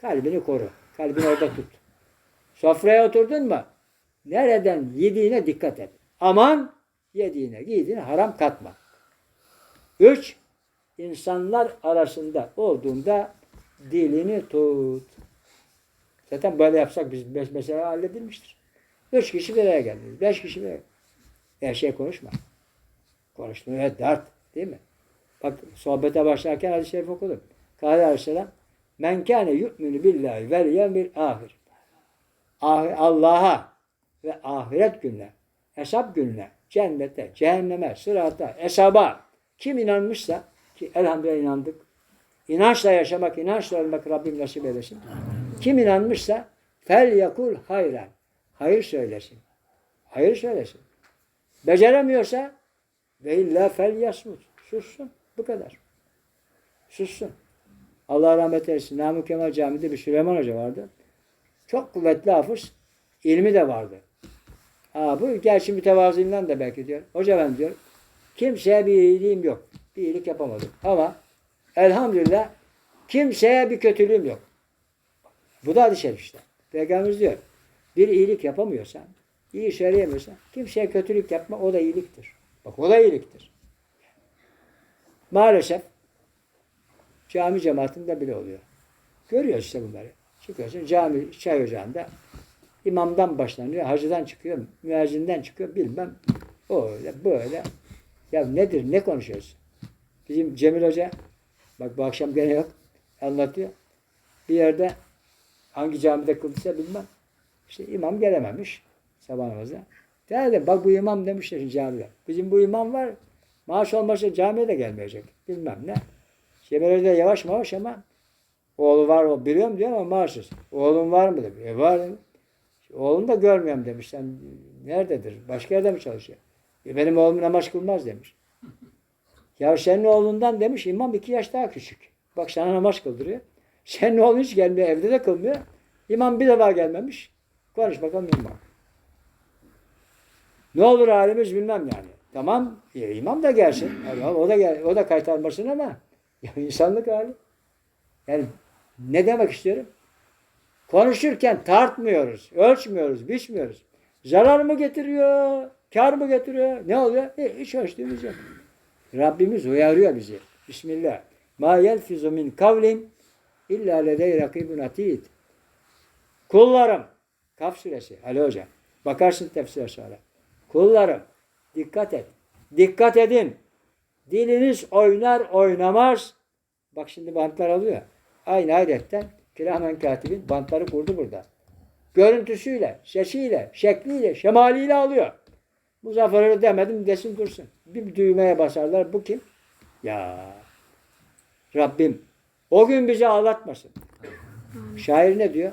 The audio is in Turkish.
Kalbini koru. Kalbini orada tut. Sofraya oturdun mu? Nereden yediğine dikkat et. Aman yediğine, giydiğine haram katma. Üç, insanlar arasında olduğunda dilini tut. Zaten böyle yapsak biz beş mesele halledilmiştir. Üç kişi bir araya geldiniz. Beş kişi bir. Her şey konuşma. Konuşmaya dert. Değil mi? Bak sohbete başlarken hadis-i şerif okudum. Kâle aleyhisselam Men kâne yu'minu billahi vel yevmil ahir. Ah- Allah'a ve ahiret gününe, hesap gününe, cennete, cehenneme, sırata, hesaba kim inanmışsa ki elhamdülillah inandık. İnançla yaşamak, inançla ölmek Rabbim nasip eylesin. Kim inanmışsa fel yakul hayran. Hayır söylesin. Hayır söylesin. Beceremiyorsa ve illa fel yasmut. Sussun. Bu kadar. Sussun. Allah rahmet eylesin. Namık Kemal Camii'de bir Süleyman Hoca vardı. Çok kuvvetli hafız. ilmi de vardı. Aa, bu gerçi mütevaziliğinden de belki diyor. Hoca ben diyor. Kimseye bir iyiliğim yok. Bir iyilik yapamadım. Ama elhamdülillah kimseye bir kötülüğüm yok. Bu da şerif işte. Peygamberimiz diyor. Bir iyilik yapamıyorsan, iyi söyleyemiyorsan kimseye kötülük yapma o da iyiliktir. Bak o da iyiliktir. Maalesef cami cemaatinde bile oluyor. Görüyoruz işte bunları. Çıkıyorsun cami çay ocağında imamdan başlanıyor, hacıdan çıkıyor, müezzinden çıkıyor bilmem öyle böyle. Ya nedir ne konuşuyoruz? Bizim Cemil Hoca bak bu akşam gene yok anlatıyor. Bir yerde hangi camide kıldıysa bilmem. İşte imam gelememiş sabah namazına. Dedim bak bu imam demişler şimdi camide. Bizim bu imam var. Maaş olmasa camiye de gelmeyecek. Bilmem ne. Hoca yavaş yavaş ama oğlu var o biliyorum diyor ama maaşsız. Oğlum var mı demiş. E var demiş. Oğlum da görmüyorum demiş. Sen nerededir? Başka yerde mi çalışıyor? E benim oğlum namaz kılmaz demiş. Ya senin oğlundan demiş imam iki yaş daha küçük. Bak sana namaz kıldırıyor. Senin oğlun hiç gelmiyor. Evde de kılmıyor. İmam bir defa gelmemiş. Konuş bakalım imam. Ne olur halimiz bilmem yani. Tamam e, imam da gelsin. Yani o da gel, o da kaytarmasın ama ya insanlık hali. Yani ne demek istiyorum? Konuşurken tartmıyoruz, ölçmüyoruz, biçmiyoruz. Zarar mı getiriyor, kar mı getiriyor? Ne oluyor? E, hiç ölçtüğümüz yok. Rabbimiz uyarıyor bizi. Bismillah. Ma yelfizu min kavlin illa ledey rakibun atid. Kullarım. Kaf suresi. Ali Hoca. Bakarsın tefsire sonra. Kullarım. Dikkat et. Dikkat edin. Diliniz oynar oynamaz. Bak şimdi bantlar alıyor. Aynı ayetten Kiramen katibin bantları kurdu burada. Görüntüsüyle, sesiyle, şekliyle, şemaliyle alıyor. Muzaffer'e demedim desin dursun. Bir düğmeye basarlar. Bu kim? Ya Rabbim o gün bizi ağlatmasın. Şair ne diyor?